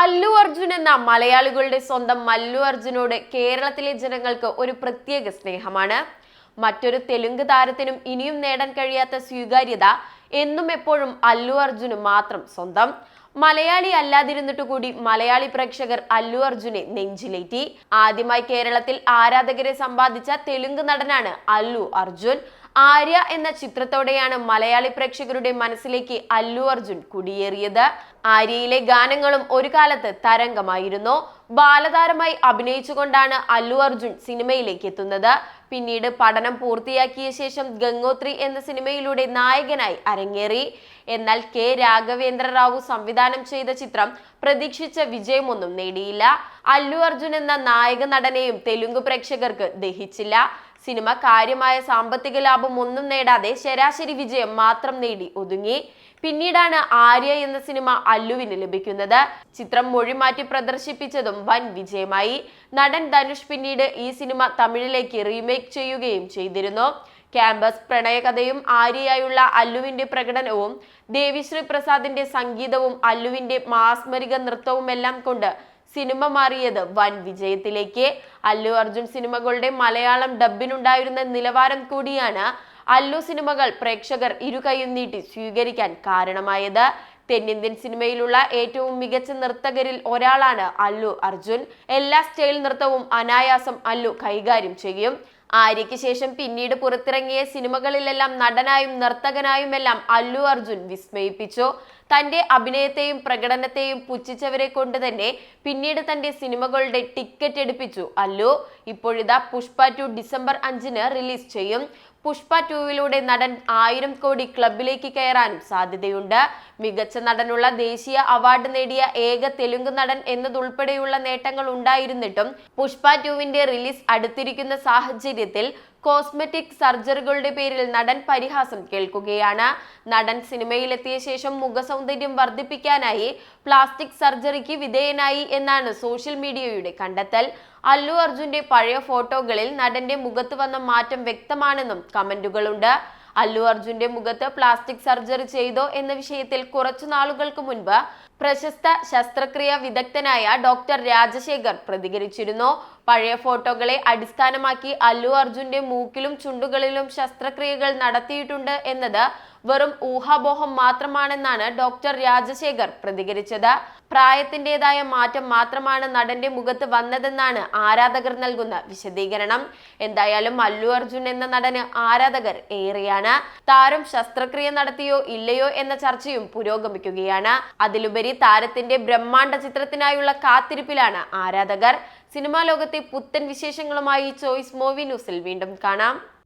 അല്ലു അർജുൻ എന്ന മലയാളികളുടെ സ്വന്തം മല്ലു അർജുനോട് കേരളത്തിലെ ജനങ്ങൾക്ക് ഒരു പ്രത്യേക സ്നേഹമാണ്. മറ്റൊരു തെലുങ്ക് താരത്തിനും ഇനിയും നേടാൻ കഴിയാത്ത സ്വീകാര്യത എന്നും എപ്പോഴും അല്ലു അർജുന് മാത്രം സ്വന്തം. മലയാളി അല്ലാതിരുന്നിട്ട് കൂടി മലയാളി പ്രേക്ഷകർ അല്ലു അർജുനെ നെഞ്ചിലേറ്റി. ആദ്യമായി കേരളത്തിൽ ആരാധകരെ സമ്പാദിച്ച തെലുങ്ക് നടനാണ് അല്ലു അർജുൻ. ആര്യ എന്ന ചിത്രത്തോടെയാണ് മലയാളി പ്രേക്ഷകരുടെ മനസ്സിലേക്ക് അല്ലു അർജുൻ കുടിയേറിയത്. ആര്യയിലെ ഗാനങ്ങളും ഒരു കാലത്ത് തരംഗമായിരുന്നു. ബാലതാരമായി അഭിനയിച്ചുകൊണ്ടാണ് അല്ലു അർജുൻ സിനിമയിലേക്ക് എത്തുന്നത്. പിന്നീട് പഠനം പൂർത്തിയാക്കിയ ശേഷം ഗംഗോത്രി എന്ന സിനിമയിലൂടെ നായകനായി അരങ്ങേറി. എന്നാൽ കെ. രാഘവേന്ദ്ര റാവു സംവിധാനം ചെയ്ത ചിത്രം പ്രതീക്ഷിച്ച വിജയമൊന്നും നേടിയില്ല. അല്ലു അർജുൻ എന്ന നായക നടനെയും തെലുങ്ക് പ്രേക്ഷകർക്ക് ദഹിച്ചില്ല. സിനിമ കാര്യമായ സാമ്പത്തിക ലാഭം ഒന്നും നേടാതെ ശരാശരി വിജയം മാത്രം നേടി ഒതുങ്ങി. പിന്നീടാണ് ആര്യ എന്ന സിനിമ അല്ലുവിന് ലഭിക്കുന്നത്. ചിത്രം മൊഴിമാറ്റി പ്രദർശിപ്പിച്ചതും വൻ വിജയമായി. നടൻ ധനുഷ് പിന്നീട് ഈ സിനിമ തമിഴിലേക്ക് റീമേക്ക് ചെയ്യുകയും ചെയ്തിരുന്നു. ക്യാമ്പസ് പ്രണയകഥയും ആര്യയായുള്ള അല്ലുവിന്റെ പ്രകടനവും ദേവിശ്രീ പ്രസാദിന്റെ സംഗീതവും അല്ലുവിന്റെ മാസ്മരിക നൃത്തവുമെല്ലാം കൊണ്ട് സിനിമ മാറിയത്. വൻ വിജയത്തിലേക്ക് അല്ലു അർജുൻ സിനിമകളുടെ മലയാളം ഡബിനുണ്ടായിരുന്ന നിലവാരം കൂടിയാണ് അല്ലു സിനിമകൾ പ്രേക്ഷകർ ഇരുകൈയും നീട്ടി സ്വീകരിക്കാൻ കാരണമായത്. തെന്നിന്ത്യൻ സിനിമയിലുള്ള ഏറ്റവും മികച്ച നർത്തകരിൽ ഒരാളാണ് അല്ലു അർജുൻ. എല്ലാ സ്റ്റൈൽ നൃത്തവും അനായാസം അല്ലു കൈകാര്യം ചെയ്യും. ആര്യയ്ക്ക് ശേഷം പിന്നീട് പുറത്തിറങ്ങിയ സിനിമകളിലെല്ലാം നടനായും നർത്തകനായുമെല്ലാം അല്ലു അർജുൻ വിസ്മയിപ്പിച്ചു. തന്റെ അഭിനയത്തെയും പ്രകടനത്തെയും പുച്ഛിച്ചവരെ കൊണ്ട് തന്നെ പിന്നീട് തന്റെ സിനിമകളുടെ ടിക്കറ്റ് എടുപ്പിച്ചു. അല്ലു ഇപ്പോഴിതാ പുഷ്പ ടു ഡിസംബർ അഞ്ചിന് റിലീസ് ചെയ്യും. പുഷ്പ ടൂവിലൂടെ നടൻ ആയിരം കോടി ക്ലബിലേക്ക് കയറാനും സാധ്യതയുണ്ട്. മികച്ച നടനുള്ള ദേശീയ അവാർഡ് നേടിയ ഏക തെലുങ്ക് നടൻ എന്നതുൾപ്പെടെയുള്ള നേട്ടങ്ങൾ ഉണ്ടായിരുന്നിട്ടും പുഷ്പ ടൂവിന്റെ റിലീസ് അടുത്തിരിക്കുന്ന സാഹചര്യത്തിൽ കോസ്മെറ്റിക് സർജറികളുടെ പേരിൽ നടൻ പരിഹാസം കേൾക്കുകയാണ്. നടൻ സിനിമയിലെത്തിയ ശേഷം മുഖസൗന്ദര്യം വർദ്ധിപ്പിക്കാനായി പ്ലാസ്റ്റിക് സർജറിക്ക് വിധേയനായി എന്നാണ് സോഷ്യൽ മീഡിയയുടെ കണ്ടെത്തൽ. അല്ലു അർജുന്റെ പഴയ ഫോട്ടോകളിൽ നടന്റെ മുഖത്ത് വന്ന മാറ്റം വ്യക്തമാണെന്നും കമന്റുകളുണ്ട്. അല്ലു അർജുന്റെ മുഖത്ത് പ്ലാസ്റ്റിക് സർജറി ചെയ്തോ എന്ന വിഷയത്തിൽ കുറച്ചു നാളുകൾക്ക് മുൻപ് പ്രശസ്ത ശസ്ത്രക്രിയ വിദഗ്ധനായ ഡോക്ടർ രാജശേഖർ പ്രതികരിച്ചിരുന്നു. പഴയ ഫോട്ടോകളെ അടിസ്ഥാനമാക്കി അല്ലു അർജുന്റെ മൂക്കിലും ചുണ്ടുകളിലും ശസ്ത്രക്രിയകൾ നടത്തിയിട്ടുണ്ട് എന്നത് വെറും ഊഹാപോഹം മാത്രമാണെന്നാണ് ഡോക്ടർ രാജശേഖർ പ്രതികരിച്ചത്. പ്രായത്തിന്റെതായ മാറ്റം മാത്രമാണ് നടന്റെ മുഖത്ത് വന്നതെന്നാണ് ആരാധകർ നൽകുന്ന വിശദീകരണം. എന്തായാലും അല്ലു അർജുൻ എന്ന നടന് ആരാധകർ ഏറെയാണ്. താരം ശസ്ത്രക്രിയ നടത്തിയോ ഇല്ലയോ എന്ന ചർച്ചയും പുരോഗമിക്കുകയാണ്. അതിലുപരി താരത്തിന്റെ ബ്രഹ്മാണ്ഡ ചിത്രത്തിനായുള്ള കാത്തിരിപ്പിലാണ് ആരാധകർ. സിനിമാ ലോകത്തെ പുത്തൻ വിശേഷങ്ങളുമായി ചോയ്സ് മൂവി ന്യൂസിൽ വീണ്ടും കാണാം.